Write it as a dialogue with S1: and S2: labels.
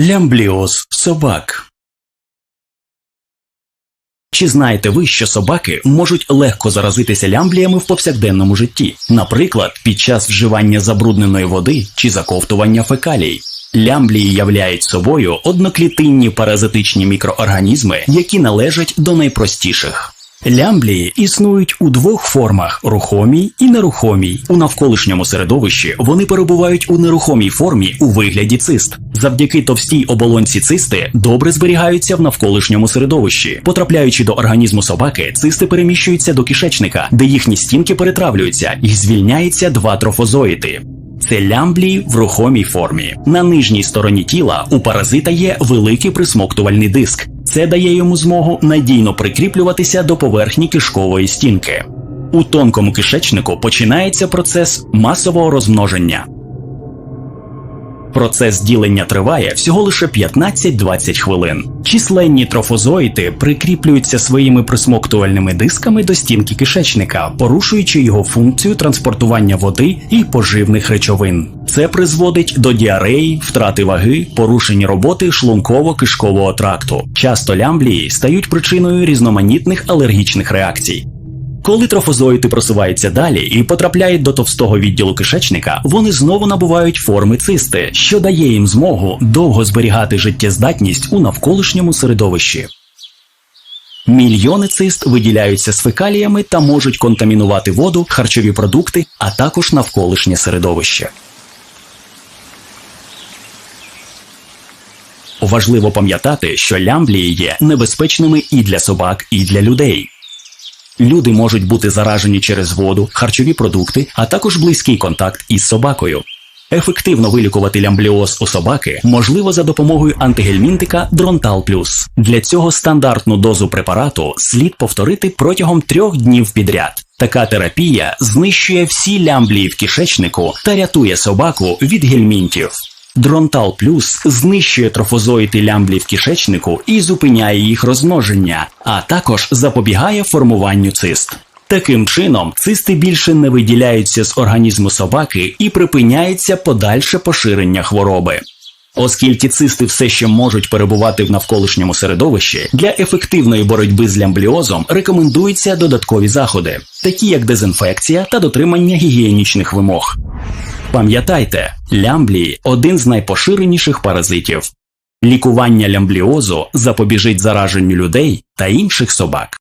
S1: Лямбліоз собак. Чи знаєте ви, що собаки можуть легко заразитися лямбліями в повсякденному житті, наприклад, під час вживання забрудненої води чи заковтування фекалій? Лямблії являють собою одноклітинні паразитичні мікроорганізми, які належать до найпростіших. Лямблії існують у двох формах рухомій і нерухомій. У навколишньому середовищі вони перебувають у нерухомій формі у вигляді цист. Завдяки товстій оболонці цисти добре зберігаються в навколишньому середовищі. Потрапляючи до організму собаки, цисти переміщуються до кишечника, де їхні стінки перетравлюються і звільняється два трофозоїти. Це лямблії в рухомій формі. На нижній стороні тіла у паразита є великий присмоктувальний диск. Це дає йому змогу надійно прикріплюватися до поверхні кишкової стінки. У тонкому кишечнику починається процес масового розмноження. Процес ділення триває всього лише 15-20 хвилин. Численні трофозоїти прикріплюються своїми присмоктувальними дисками до стінки кишечника, порушуючи його функцію транспортування води і поживних речовин. Це призводить до діареї, втрати ваги, порушення роботи шлунково-кишкового тракту. Часто лямблії стають причиною різноманітних алергічних реакцій. Коли трофозоїти просуваються далі і потрапляють до товстого відділу кишечника, вони знову набувають форми цисти, що дає їм змогу довго зберігати життєздатність у навколишньому середовищі. Мільйони цист виділяються з фекаліями та можуть контамінувати воду, харчові продукти, а також навколишнє середовище. Важливо пам'ятати, що лямблії є небезпечними і для собак, і для людей. Люди можуть бути заражені через воду, харчові продукти, а також близький контакт із собакою. Ефективно вилікувати лямбліоз у собаки можливо за допомогою антигельмінтика Дронтал Плюс. Для цього стандартну дозу препарату слід повторити протягом трьох днів підряд. Така терапія знищує всі лямблії в кишечнику та рятує собаку від гельмінтів. Дронтал Плюс знищує трофозоїти лямблі в кишечнику і зупиняє їх розмноження, а також запобігає формуванню цист. Таким чином, цисти більше не виділяються з організму собаки і припиняється подальше поширення хвороби. Оскільки цисти все ще можуть перебувати в навколишньому середовищі, для ефективної боротьби з лямбліозом рекомендуються додаткові заходи, такі як дезінфекція та дотримання гігієнічних вимог. Пам'ятайте, лямблії один з найпоширеніших паразитів. Лікування лямбліозу запобіжить зараженню людей та інших собак.